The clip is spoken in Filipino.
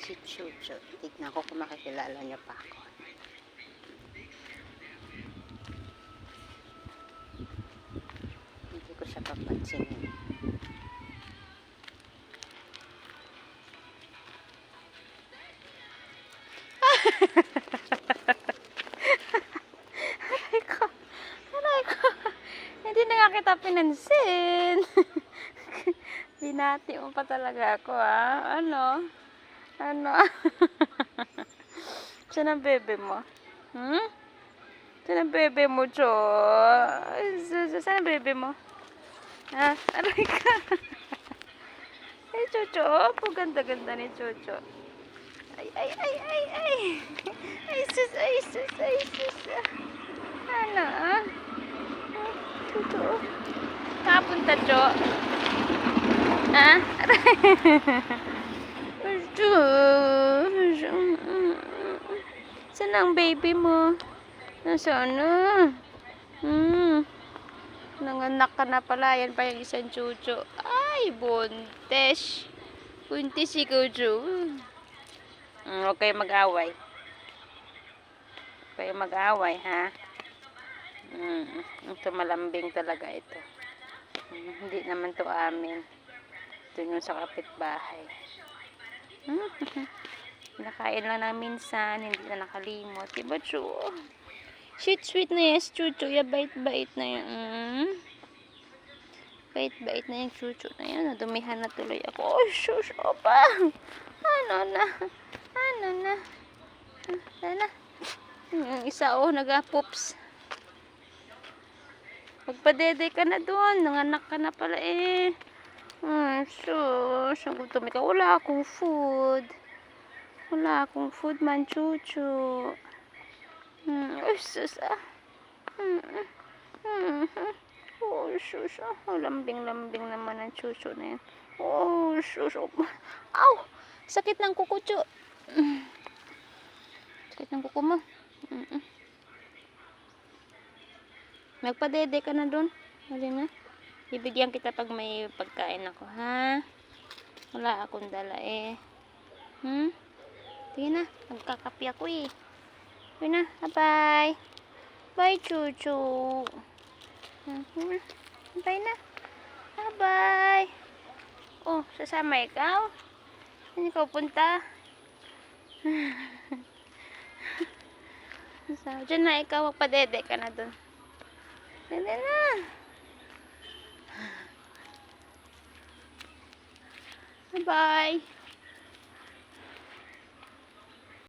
Si Chucho. Tignan ko kung makikilala niyo pa ako. Hindi ko siya papansinin. Aray ko. Aray ko. Hindi na nga kita pinansin. Binati mo pa talaga ako, ah. Ano? Ano? Saan ang bebe mo? Hmm? Saan ang bebe mo, Cho? Sa- sa- Saan ang bebe mo? Ha? Aray ka. Ay, Chocho. Po, ganda-ganda ni Chocho. Ay, ay, ay, ay, ay. Ay, sus, ay, sus, ay, sus. Ano? Ah, Chocho. Kapunta, Cho. Ha? Aray. Chocho. Saan ang baby mo? Nasaan na? Hmm. Nanganak ka na pala. Yan pa yung isang chucho. Ay, buntes. Buntis si Kucho. Hmm, huwag kayo mag-away. Huwag kayo mag-away, ha? Hmm, ito malambing talaga ito. Hmm, hindi naman to amin. Ito yung sa kapitbahay. Hmm, Nakain lang na minsan, hindi na nakalimot. Diba, Chu? Sweet, sweet na yes, Chucho. Ya, bait-bait na yan. Mm. Bait-bait na yung Chucho na yan. Nadumihan na tuloy ako. Oh, shush, opa. Ano na? Ano na? Ano na? Yung isa, oh, nag-poops. Magpadede ka na doon. Nanganak ka na pala eh. Ay, shush. Ang gutom ka. Wala akong food. Wala akong food man, Chucho. Hmm, ay, sus, ah. Hmm, hmm, hmm. Oh, sus, ah. Oh, lambing-lambing naman ang chucho na yan. Oh, sus, oh. Aw! Sakit ng kuko. Sakit ng kuko mo. Mm. Magpadede ka na doon. Mali na. Bibigyan kita pag may pagkain ako, ha? Wala akong dala eh. Hmm? Tingin na. Magkakapi ako eh. Yun na. Bye-bye. Bye, Chuchu. Mhm. Bye na. Bye-bye. Oh, sasama ikaw? Saan ikaw punta? Sasama. Diyan na ikaw. Magpadede ka na dun. Dede na. Bye-bye.